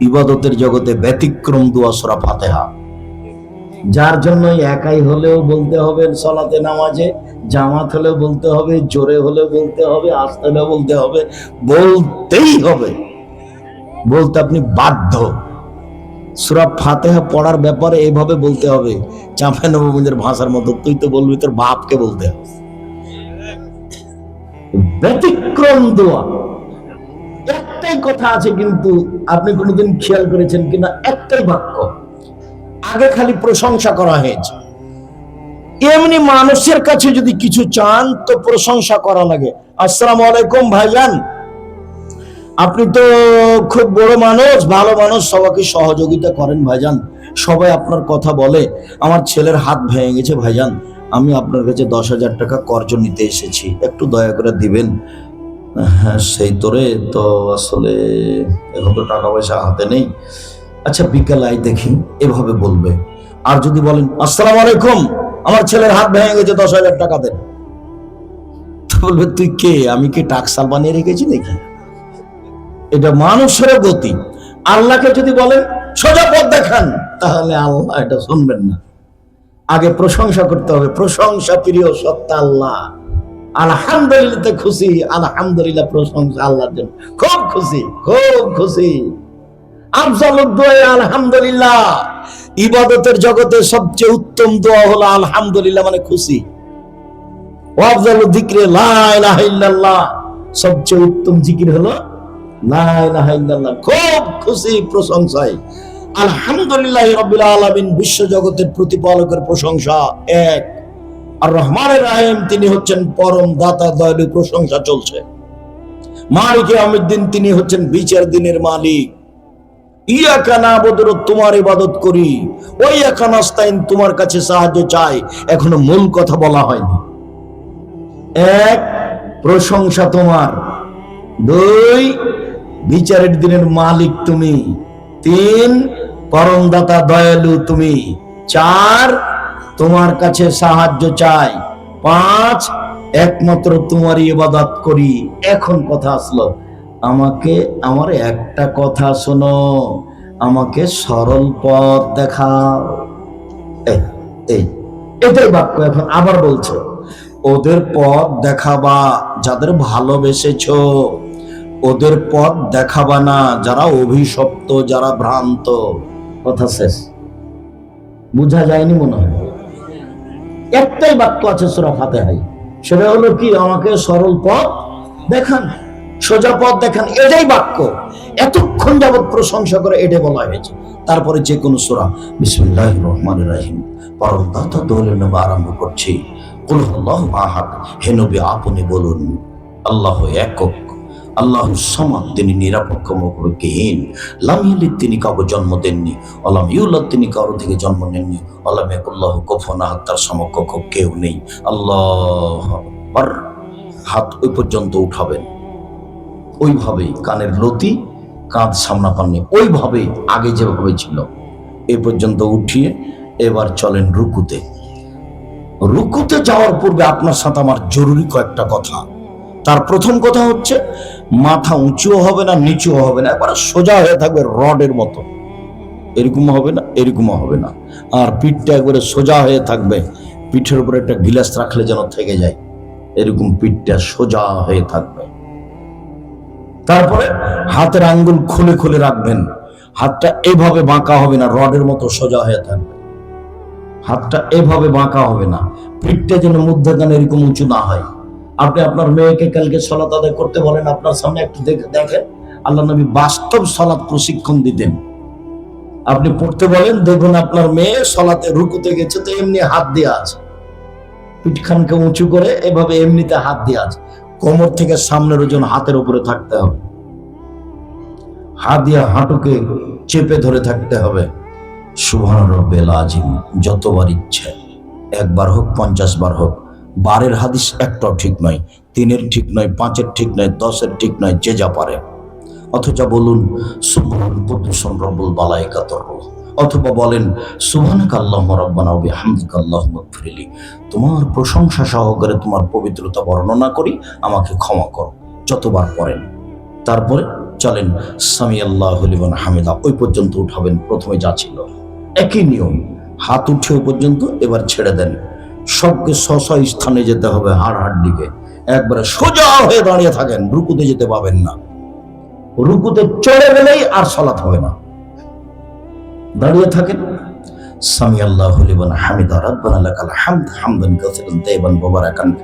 ইবাদতের জগতে ব্যতিক্রম দোয়া সূরা ফাতিহা। যার জন্য একাই হলেও বলতে হবে সলাতে নামাজে, জামাত হলেও বলতে হবে, জোরে হলেও বলতে হবে, আস্তে হলেও বলতে হবে, বলতেই হবে। বলতে আপনি বাধ্য। সুরা ফাতেহা পড়ার ব্যাপারে এইভাবে বলতে হবে চাঁপে নবমীদের ভাষার মতো, তুই তো বলবি তোর বাপকে বলতে হবে। ব্যতিক্রম দোয়া। একটাই কথা আছে কিন্তু আপনি কোনোদিন খেয়াল করেছেন কিনা? একটাই বাক্য। আগে খালি প্রশংসা করা হয়েছে। এমনি মানুষের কাছে যদি কিছু চান, তো প্রশংসা করা লাগে। আসসালামু আলাইকুম ভাইজান। আপনি তো খুব বড় মানুষ, ভালো মানুষ, সবাইকে সহযোগিতা করেন ভাইজান। সবাই আপনার কথা বলে। আমার ছেলের হাত ভেঙে গেছে ভাইজান। আমি আপনার কাছে দশ হাজার টাকা কর্জ নিতে এসেছি। একটু দয়া করে দিবেন। সেই তোরে তো আসলে এখন তো টাকা পয়সা হাতে নেই। আচ্ছা বিকেল আই দেখি, এভাবে বলবে। আর যদি বলেন, আসসালামু আলাইকুম, আমার ছেলের হাত ভেঙে গেছে, দশ হাজার টাকা দেন। বলবে, তুই কে? আমি কি টাকসাল বানিয়ে রেখেছি নাকি? এটা মানুষের গতি। আল্লাহকে যদি বলেন সোজা পথ দেখান, তাহলে আল্লাহ এটা শুনবেন না। আগে প্রশংসা করতে হবে। প্রশংসা প্রিয় সত্তা আল্লাহ। আলহামদুলিল্লাহ খুশি, আলহামদুলিল্লাহ প্রশংসা আল্লাহর জন্য। খুব খুশি খুব খুশি। আফজাল দোয়া, আলহামদুলিল্লাহ। ইবাদতের জগতে সবচেয়ে উত্তম দোয়া হলো আলহামদুলিল্লাহ মানে খুশি। ওয়াফজাল যিকরে লা ইলাহা ইল্লাল্লাহ। সবচেয়ে উত্তম জিকির হলো খুব খুশি, প্রশংসায়। আলহামদুলিল্লাহ রাব্বিল আলামিন, বিশ্ব জগতের প্রতিপালকের প্রশংসা এক। আর রহমানের রাহিম তিনি হচ্ছেন পরম দাতা, দয়ালু, প্রশংসা চলছে। মালিকে আমিদ্দিন তিনি হচ্ছেন বিচার দিনের মালিক। ইয়াকা নাবুদুর তোমার ইবাদত করি। ওই একা নাস্তাইন, তোমার কাছে সাহায্য চাই। এখনও মূল কথা বলা হয়নি। এক, প্রশংসা তোমার। দুই, বিচারের দিনের মালিক তুমি। তিন পরমদাতা দয়ালু তুমি। চার তোমার কাছে সাহায্য চাই। পাঁচ, একমাত্র তোমারই ইবাদত করি। এখন কথা আসলো, আমাকে, আমার একটা কথা শোনো, আমাকে সরল পথ দেখাও। এই এটাই বাক্য এখন আবার বলছে, ওদের পথ দেখাবা যাদের ভালোবেসেছো, ওদের পথ দেখাবা না যারা অভিশপ্ত, যারা ভ্রান্ত। কথা শেষ। বুঝা যায়নি মনে হয়? একটাই বাক্য আছে সুরা ফাতেহাই সেটা হলো কি? আমাকে সরল পথ দেখান, সোজা পথ দেখান, এটাই বাক্য। এতক্ষণ যাবৎ প্রশংসা করে এটা বলা হয়েছে। তারপরে যে কোনো সুরা বিসমুল্লাহ রহমান রাহিম, পরম দাতা দোলের নামে আরম্ভ করছি। আহাদ, হে নবী, আপনি বলুন, আল্লাহ একক আল্লাহ সমাদ তিনি নিরাপক্ষ তিনি জন্ম দেননি অলাম তিনি কারও থেকে জন্ম নেননি অলাম কফনা তার সমকক্ষ কেউ নেই। আল্লাহ হাত ওই পর্যন্ত উঠাবেন। ওইভাবেই কানের লতি, কাঁধ সামনা পাননি ওইভাবেই আগে যেভাবে ছিল, এ পর্যন্ত উঠিয়ে এবার চলেন রুকুতে। রুকুতে যাওয়ার পূর্বে আপনার সাথে আমার জরুরি কয়েকটা কথা। তার প্রথম কথা হচ্ছে মাথা উঁচুও হবে না, নিচুও হবে না, একবার সোজা হয়ে থাকবে রডের মতো। এরকম হবে না এরকমও হবে না। আর পিঠটা একবারে সোজা হয়ে থাকবে, পিঠের উপরে একটা গিলাস রাখলে যেন থেকে যায়। এরকম পিঠটা সোজা হয়ে থাকবে। তারপরে হাতের আঙ্গুল খুলে খুলে রাখবেন। হাতটা এভাবে বাঁকা হবে না, রডের মতো সোজা হয়ে থাকবে। হাতটা এভাবে বাঁকা হবে না। পিঠটা যেন মধ্যখানে এরকম উঁচু না হয়। আপনি আপনার মেয়েকে কালকে সলাত আদায় করতে বলেন, আপনার সামনে একটু দেখে দেখেন। আল্লাহ নবী বাস্তব সলাৎ প্রশিক্ষণ দিতেন। আপনি পড়তে বলেন, দেখুন আপনার মেয়ে সলাতে রুকুতে গেছে, তো এমনি হাত দিয়ে আছে। পিঠখানকে উঁচু করে এভাবে এমনিতে হাত দিয়ে আছে। কোমর থেকে সামনের ওজন হাতের উপরে থাকতে হবে। হাত দিয়ে হাঁটুকে চেপে ধরে থাকতে হবে। সুবহান রব্বেল যতবার ইচ্ছে, একবার হোক পঞ্চাশ বার হোক। বারের হাদিস একটাও ঠিক নয়, তিনের ঠিক নয়, পাঁচের ঠিক নয়, দশের ঠিক নয়, যে যা পারে। অথচ বলুন, সুবহান কুদ্দুসুন রব্বুল মালাইকাতুর রূহ। অথবা বলেন, সুবহানাক আল্লাহুম্মা রাব্বানা ওয়া বিহামদিকা আল্লাহুম্মা গফিরলি তোমার প্রশংসা সহকারে তোমার পবিত্রতা বর্ণনা করি, আমাকে ক্ষমা করো। যতবার পড়েন। তারপরে চলেন সামি আল্লাহ লিমান হামিদা, ওই পর্যন্ত উঠাবেন, প্রথমে যা ছিল। একই নিয়ম, হাত উঠে ওই পর্যন্ত এবার ছেড়ে দেন। সবকে স্ব স্থানে যেতে হবে হাড় হাড় দিকে। একবারে সোজা হয়ে দাঁড়িয়ে থাকেন, রুকুতে যেতে পাবেন না। রুকুতে চলে গেলেই আর সলাৎ হবে না। দাঁড়িয়ে থাকেন। আল্লাহ হামিদা হামদ, হামদান কাসিরান তাইবান মুবারাকান।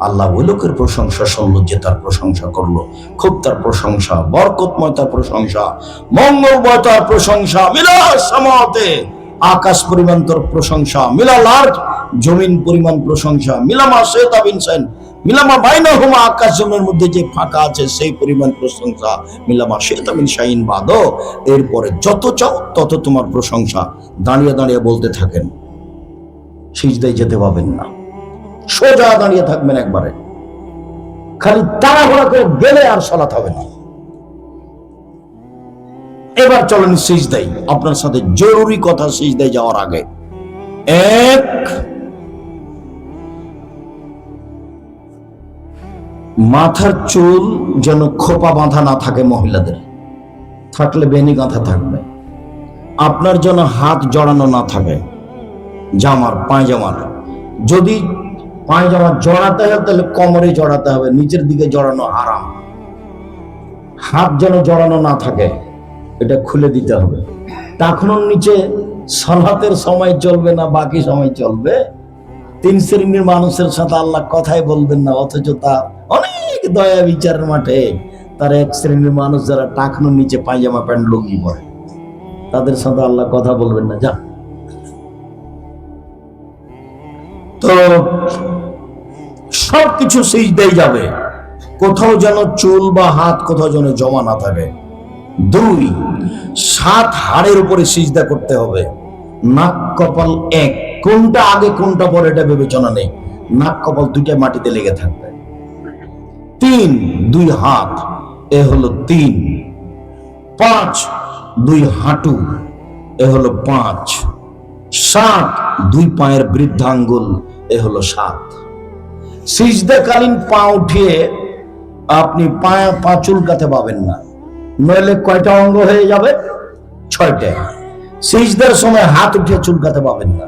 আল্লাহ ওই লোকের প্রশংসা যে তার প্রশংসা করল। খুব তার প্রশংসা, বরকতময় তার প্রশংসা, মঙ্গলময় তার প্রশংসা মিলা সামাতে। আকাশ পরিমাণ তোর প্রশংসা মিলা লার্জ জমিন পরিমাণ প্রশংসা। মিলামা শ্বেতা বিনসেন মিলামা বাইনা হুমা আকাশ জমিনের মধ্যে যে ফাঁকা আছে, সেই পরিমাণ প্রশংসা মিলামা শ্বেতা বিন শাইন বাদ এরপরে যত চাও তত তোমার প্রশংসা। দাঁড়িয়ে দাঁড়িয়ে বলতে থাকেন। সিজদায় যেতে পাবেন না। সোজা দাঁড়িয়ে থাকবেন একবারে। খালি তাড়াহুড়া করে গেলে আর সলাত হবে না। এবার চলেন সিজদাই আপনার সাথে জরুরি কথা সিজদাই যাওয়ার আগে। এক মাথার চুল যেন খোপা বাঁধা না থাকে মহিলাদের। থাকলে বেনি গাঁথা থাকবে। আপনার যেন হাত জড়ানো না থাকে, জামার পায়জামার। যদি পায়জামা জড়াতে হয়, তাহলে কোমরে জড়াতে হবে, নিচের দিকে জড়ানো আরাম। হাত যেন জড়ানো না থাকে, এটা খুলে দিতে হবে। তখনও নিচে সলাতের সময় চলবে না, বাকি সময় চলবে। তিন শ্রেণির মানুষের সাথে আল্লাহ কথাই বলবেন না, অথচ তা অনেক দয়া বিচারের মাঠে তার এক শ্রেণির মানুষ যারা টাকনোর নিচে পায়জামা প্যান্ট লুঙ্গি পরে, তাদের সাথে আল্লাহ কথা বলবেন না যা তো সব কিছু সিজদাই যাবে, কোথাও যেন চুল বা হাত কোথাও যেন জমা না থাকে। দুই, সাত হাড়ের উপরে সিজদা করতে হবে। নাক কপাল এক, কোনটা আগে কোনটা পরে এটা বিবেচনা নেই। নাক কপাল দুইটা মাটিতে লেগে থাকবে। তিন দুই হাত। এ হলো তিন। পাঁচ দুই হাঁটু। এ হলো পাঁচ। সাত দুই পায়ের বৃদ্ধাঙ্গুল। এ হলো সাত। সিজদাকালীন পা উঠিয়ে আপনি পা পা চুলকাতে পাবেন না। নইলে কয়টা অঙ্গ হয়ে যাবে? ছয়টা। সিজদার সময় হাত উঠিয়ে চুলকাতে পাবেন না।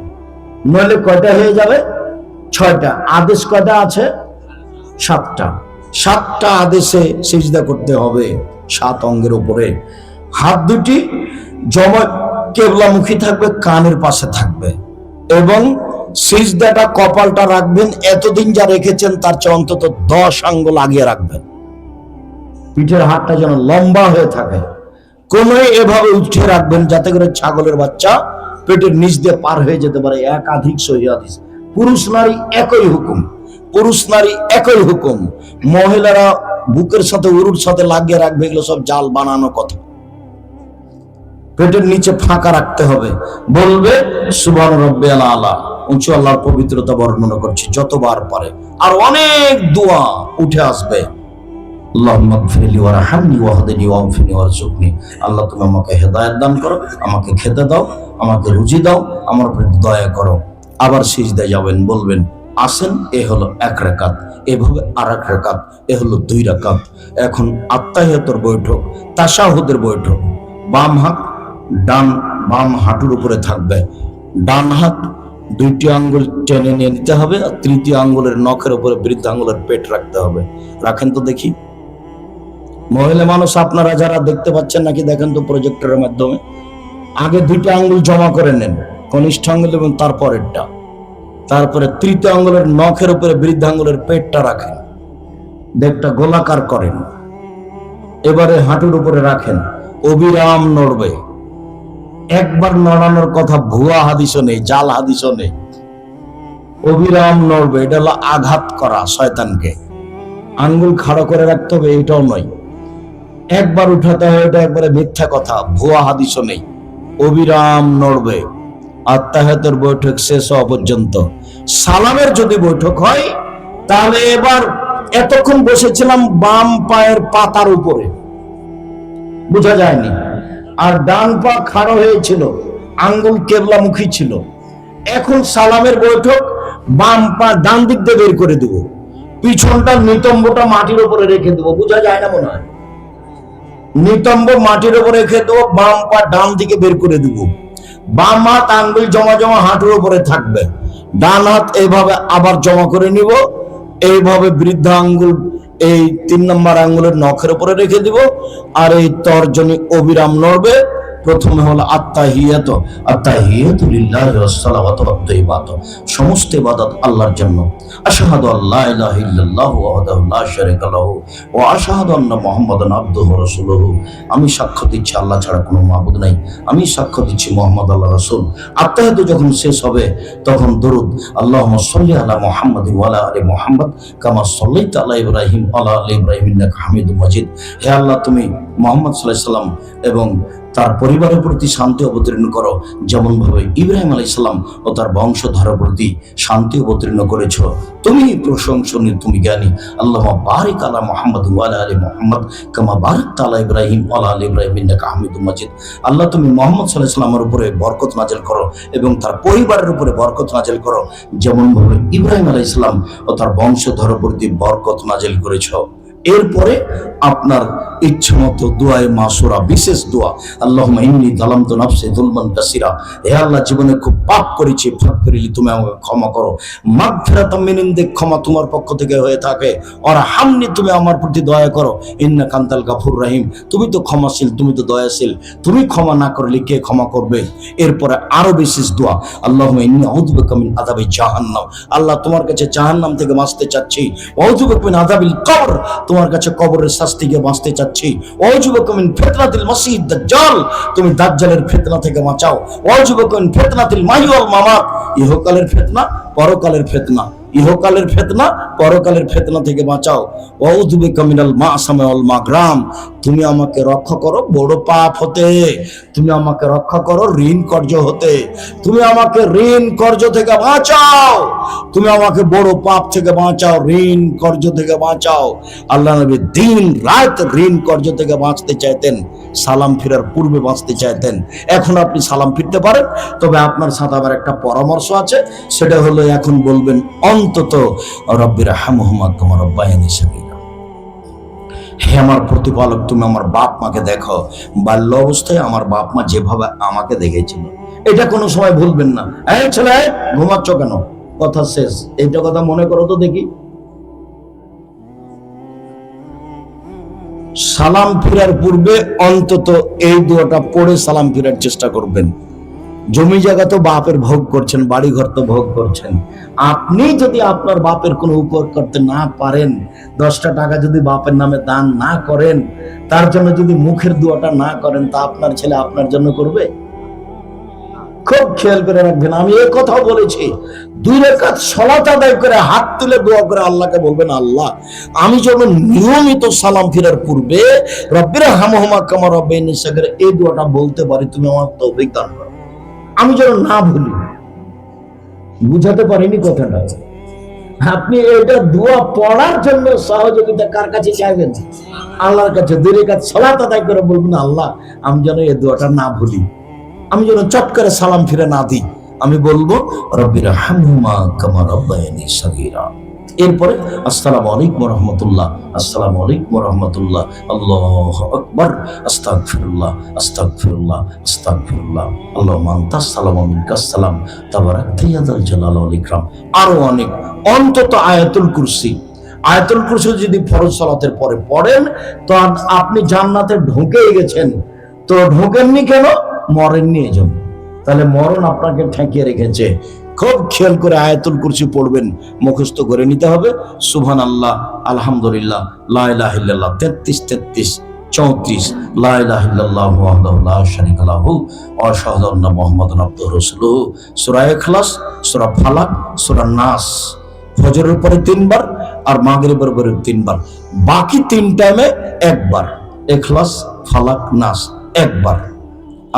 নইলে কয়টা হয়ে যাবে? ছয়টা। আদেশ কয়টা আছে? সাতটা। সাতটা আদেশে সিজদা করতে হবে, সাত অঙ্গের উপরে। হাত দুটি জমা কেবলামুখী থাকবে, কানের পাশে থাকবে। এবং সিজদাটা কপালটা রাখবেন, এতদিন যা রেখেছেন তার চেয়ে অন্তত দশ আঙ্গুল লাগিয়ে রাখবেন। পিঠের হাতটা যেন লম্বা হয়ে থাকে। কোনোই এভাবে উঠে রাখবেন যাতে করে ছাগলের বাচ্চা পেটের নিচ দিয়ে পার হয়ে যেতে পারে। একাধিক সহি হাদিস। পুরুষ নারী একই হুকুম। পুরুষ নারী একই হুকুম। মহিলারা বুকের সাথে, উরুর সাথে লাগিয়ে রাখবে, এগুলো সব জাল বানানো কথা। পেটের নিচে ফাঁকা রাখতে হবে। বলবে সুবান রব্বে আলা। আলা উঁচু আল্লাহর পবিত্রতা বর্ণনা করছি, যতবার পারে। আর অনেক দোয়া উঠে আসবে। আল্লাহ, তুমি আমাকে হেদায়েত দান করো, আমাকে খেতে দাও, আমাকে রুজি দাও, আমার দয়া করো। আবার সিজদায় যাবেন, বলবেন আসেন, এ হলো এক রেখাত, এভাবে আর এক রেখাত, এ হলো দুই রেখাত। এখন আত্মাহিয়তর বৈঠক তাসাহুদের বৈঠক। বাম হাত ডান, বাম হাঁটুর উপরে থাকবে। ডান হাত দুইটি আঙ্গুল টেনে নিয়ে নিতে হবে, আর তৃতীয় আঙ্গুলের নখের উপরে বৃদ্ধ আঙ্গুলের পেট রাখতে হবে। রাখেন তো দেখি। মহিলা মানুষ, আপনারা যারা দেখতে পাচ্ছেন নাকি, দেখেন তো প্রজেক্টরের মাধ্যমে। আগে দুইটা আঙ্গুল জমা করে নেন, কনিষ্ঠ আঙ্গুল এবং তারপরেরটা। তারপরে তৃতীয় আঙ্গুলের নখের উপরে বৃদ্ধ আঙ্গুলের পেটটা রাখেন। দেখটা গোলাকার করেন। এবারে হাঁটুর উপরে রাখেন। অবিরাম নড়বে। একবার নড়ানোর কথা ভুয়া হাদিসও নেই, জাল হাদিসও নেই। অবিরাম নড়বে, এটা হলো আঘাত করা শয়তানকে। আঙ্গুল খাড়ো করে রাখতে হবে, এটাও নয়। একবার উঠাতে হবে এটা একবারে মিথ্যা কথা, ভুয়া হাদিসও নেই। অবিরাম নড়বে। আত্মাহাতের বৈঠক শেষ হওয়া পর্যন্ত। সালামের যদি বৈঠক হয়, তাহলে এবার এতক্ষণ বসেছিলাম বাম পায়ের পাতার উপরে। বোঝা যায়নি। আর ডান পা খাড়ো হয়েছিল, আঙ্গুল কেবলামুখী ছিল। এখন সালামের বৈঠক, বাম পা ডান দিক দিয়ে বের করে দেব। পিছনটা নিতম্বটা মাটির উপরে রেখে দেবো। বোঝা যায় না মনে হয়? নিতম্ব মাটির উপরে রেখে দেবো, বাম পা ডান দিকে বের করে দিব। বাম হাত আঙ্গুল জমা জমা হাঁটুর উপরে থাকবে। ডান হাত এইভাবে আবার জমা করে নিব। এইভাবে বৃদ্ধ আঙ্গুল এই তিন নম্বর আঙ্গুলের নখের উপরে রেখে দিব। আর এই তর্জনী অবিরাম নড়বে। প্রথমে হলো আত্মাহিয়াত আত্মাহিয়াত লিল্লাহি ওয়াস সালাওয়াতু সমস্ত ইবাদত আল্লাহর জন্য। আশহাদু আল্লা ইলাহা ইল্লাল্লাহু ওয়াহদাহু লা লাহু ওয়া আশহাদু আন্না মুহাম্মাদান আবদুহু ওয়া রাসূলুহু। আমি সাক্ষ্য দিচ্ছি আল্লাহ ছাড়া কোনো মাবুদ নাই। আমি সাক্ষ্য দিচ্ছি মোহাম্মদ আল্লাহ রাসূল। আত্মাহিয়াত যখন শেষ হবে, তখন দরুদ। আল্লাহুম্মা সাল্লি আলা মুহাম্মাদ ওয়া আলা আলি মুহাম্মাদ কামা সাল্লাইতা আলা ইব্রাহিম ওয়া আলা আলি ইব্রাহিম ইন্নাকা হামিদুম মাজিদ। হে আল্লাহ, তুমি মুহাম্মদ সাল্লাল্লাহু আলাইহি সাল্লাম এবং তার পরিবারের প্রতি শান্তি অবতীর্ণ করো। যেমন ভাবে ইব্রাহিম আলাই সাল্লাম ও তার বংশধারার প্রতি শান্তি অবতীর্ণ করেছ। তুমি প্রশংসনীয় তুমি জ্ঞানী। আল্লাহ বারিক আলা মোহাম্মদ ওয়ালা আলী মোহাম্মদ কামা বারিক তালা ইব্রাহিম ওয়ালা আলী ইব্রাহিম হামিদুম মাজিদ। আল্লাহ তুমি মোহাম্মদ সাল্লাহ সাল্লামের উপরে বরকত নাজেল করো এবং তার পরিবারের উপরে বরকত নাজেল করো। যেমন ভাবে ইব্রাহিম আলাই ইসলাম ও তার বংশধরের প্রতি বরকত নাজেল করেছ। এরপরে আপনার ইচ্ছে মতো দোয়ায় মাসুরা, বিশেষ দোয়া। আল্লাহ ইন্নি দালাম তো নাফসে দুলমান কাসিরা। হে আল্লাহ, জীবনে খুব পাপ করেছি পাপ করিলি, তুমি আমাকে ক্ষমা করো। মাগ ফেরাত মিনিন্দে ক্ষমা তোমার পক্ষ থেকে হয়ে থাকে। আর হামনি তুমি আমার প্রতি দয়া করো। ইন্না কান্তাল গাফুর রাহিম। তুমি তো ক্ষমাশীল, তুমি তো দয়াশীল। তুমি ক্ষমা না করলে কে ক্ষমা করবে? এরপরে আরও বিশেষ দোয়া। আল্লাহ ইন্নি আউযুবিকা মিন আযাবি জাহান্নাম। আল্লাহ তোমার কাছে জাহান্নাম থেকে বাঁচতে চাচ্ছি। আউযুবিকা মিন আযাবিল কবর। তোমার কাছে কবরের শাস্তি গিয়ে বাঁচতে চাচ্ছি। আউযুবিকা মিন ফিতনাতিল মসিদ দাজ্জাল, তুমি দাজ্জালের ফেতনা থেকে বাঁচাও। ও যুবকমিন, ফিতনাতিল মাহি ওয়াল মামাত, ইহকালের ফেতনা, পরকালের ফিতনা। ইহকালের ফেতনা, পরকালের ফেতনা থেকে বাঁচাও। অউদুবে কামিনাল মা আসামাল মা গ্রাম তুমি আমাকে রক্ষা করো, বড় পাপ হতে। তুমি আমাকে রক্ষা করো, ঋণ কর্য হতে। তুমি আমাকে ঋণ কর্য থেকে বাঁচাও। তুমি আমাকে বড় পাপ থেকে বাঁচাও, ঋণ কর্য থেকে বাঁচাও। আল্লাহ নবী দিন, রাত ঋণ কর্য থেকে বাঁচতে চাইতেন, সালাম ফেরার পূর্বে বাঁচতে চাইতেন। এখন আপনি সালাম ফিরতে পারেন, তবে আপনার সাথে আবার একটা পরামর্শ আছে, সেটা হলো এখন বলবেন অন্তত রব্বির হামহমাদ তোমার রব্বাহিনী সাবিরা। হে আমার প্রতিপালক, তুমি আমার বাপ মাকে দেখো। বাল্য অবস্থায় আমার বাপ মা যেভাবে আমাকে দেখেছিল। এটা কোনো সময় ভুলবেন না। এই ছেলে, ঘুমাচ্ছ কেন? কথা শেষ। এইটা কথা মনে করো তো দেখি। সালাম ফেরার পূর্বে অন্তত এই দুটা পড়ে সালাম ফিরার চেষ্টা করবেন। জমি জায়গা তো বাপের ভোগ করছেন বাড়ি ঘর তো ভোগ করছেন। আপনি যদি আপনার বাপের কোনো উপকার করতে না পারেন, দশটা টাকা যদি বাপের নামে দান না করেন, তার জন্য যদি মুখের দুয়াটা না করেন, তা আপনার ছেলে আপনার জন্য করবে? খুব খেয়াল করে রাখবেন, আমি এই কথাও বলেছি। দুই রেখাত সলাত আদায় করে হাত তুলে দোয়া করে আল্লাহকে বলবেন, আল্লাহ, আমি যেন নিয়মিত সালাম ফিরার পূর্বে রব্বিরা হামহমা কামা রব্বে নিসাগের এই দোয়াটা বলতে পারি, তুমি আমার তৌফিক দান করো। আমি যেন না ভুলি। বুঝাতে পারিনি কথাটা। আপনি এটা দোয়া পড়ার জন্য সহযোগিতা কার কাছে চাইবেন? আল্লাহর কাছে দূরে কাছে সলাত আদায় করে বলবেন, আল্লাহ, আমি যেন এই দোয়াটা না ভুলি। আমি যেন চট করে সালাম ফিরে না দিই। আমি বলব রব্বির হামহুমা কামা রব্বায়ানি সাগীরা। এরপরে, আসসালামু আলাইকুম রহমতুল্লাহ আসসালামু আলাইকুম রহমতুল্লাহ আল্লাহ আকবর, আস্তাগফিরুল্লাহ আস্তাগফিরুল্লাহ আস্তাগফিরুল্লাহ আল্লাহ মান্তাস সালাম মিনকাস সালাম, তাবারাক তাইয়াদাল জালাল ওয়াল ইকরাম। আরও অনেক, অন্তত আয়াতুল কুরসি। আয়াতুল কুরসি যদি ফরজ সালাতের পরে পড়েন, তো আপনি জান্নাতে ঢুকেই গেছেন। তো ঢোকেননি কেন? মরেননি এই জন্য তাহলে মরণ আপনাকে ঠেকিয়ে রেখেছে। খুব খেয়াল করে আয়াতুল কুরসি পড়বেন, মুখস্থ করে নিতে হবে। সুবহান আল্লাহ আলহামদুলিল্লাহ লাইলাহিল্লাহ তেত্রিশ তেত্রিশ, চৌত্রিশ লাইলাহিল্লাহ মুহাম্মাদান আবদুহু ওয়া রাসূলুহু। সূরা ইখলাস, সূরা ফালাক, সূরা নাস, ফজরের পরে তিনবার আর মাগরিবের পরে তিনবার। বাকি তিন টাইমে একবার, ইখলাস, ফালাক, নাস, একবার।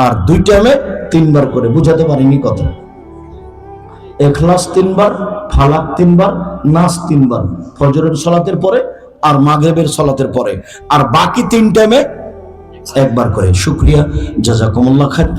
আর দুই টাইমে তিনবার করে, বুঝাতে পারিনি কথা। এখলাস তিনবার, ফালাক তিনবার, নাস তিনবার। ফজরের সলাতের পরে আর মাগরেবের সলাতের পরে। আর বাকি তিন টাইমে একবার করে। শুক্রিয়া। যা যা জাজাকুমুল্লাহ খান